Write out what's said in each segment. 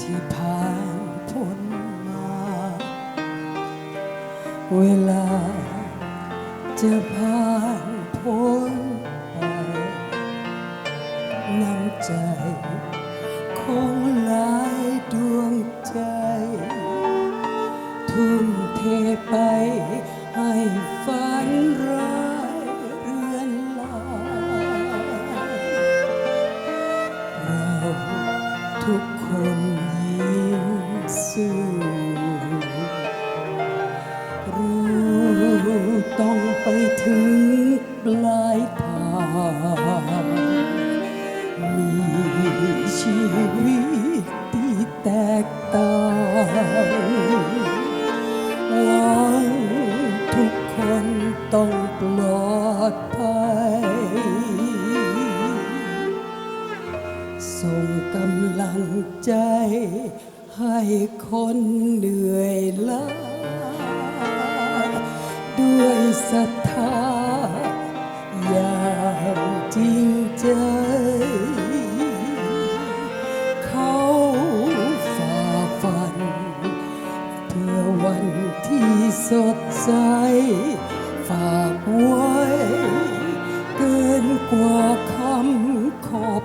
ที่ผ่านพ้นมา เวลาจะผ่านพ้นไปน้ำใจของหลายดวงใจ ทุ่มเทไปให้ฝัน คนยิ้มสู้รู้ต้องไปถึงปลายทางมีชีวิตที่แตกต่างหวังทุกคนต้องปลอดภัย ส่งกำลังใจให้คนเหนื่อยล้าด้วยศรัทธาอย่างจริงใจ เขาฝ่าฟัน เพื่อวันที่สดใส ฝากไว้ เกินกว่าคำขอบ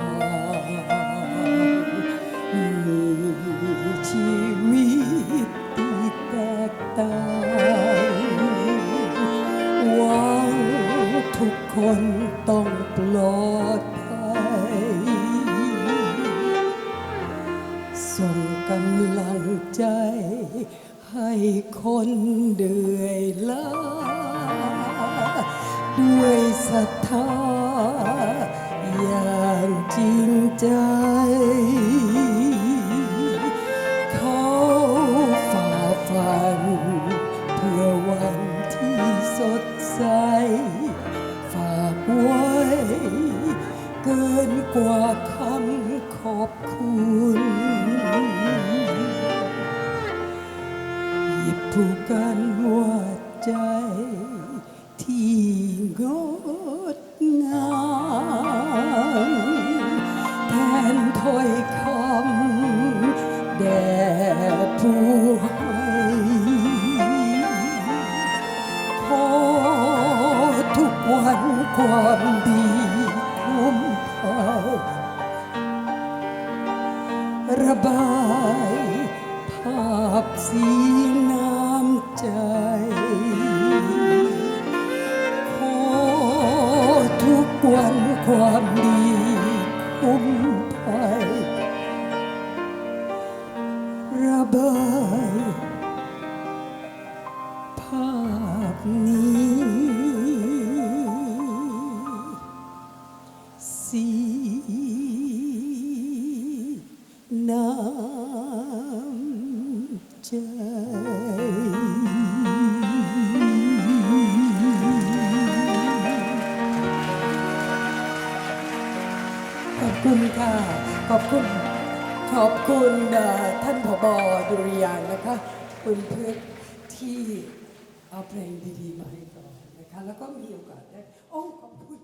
ลายทางมีชีวิตที่แตกต่างหวังทุกคนต้องปลอดภัยส่งกำลังใจ ให้คนเดือยล้าด้วยศรัทธา อย่างจริงใจเขาฝ่าฟันเพื่อวันที่สดใส ฝากไว้เกินกว่าคำขอบคุณหยิบผูกกันว่าใจ ที่งดงามแทนถ้อยคำแด่ผู้ให้ขอทุกวันความดีคุ้มภัยระบายภาพสี ความดีคุ้มภัยระบายภาพนี้สี คุณค่ะ ขอบคุณ ขอบคุณท่านผบดุริยางค์นะคะ คุณเพื่อที่เอาเพลงดีๆมาให้ก่อนนะคะ แล้วก็มีโอกาสได้ โอ้ขอบคุณ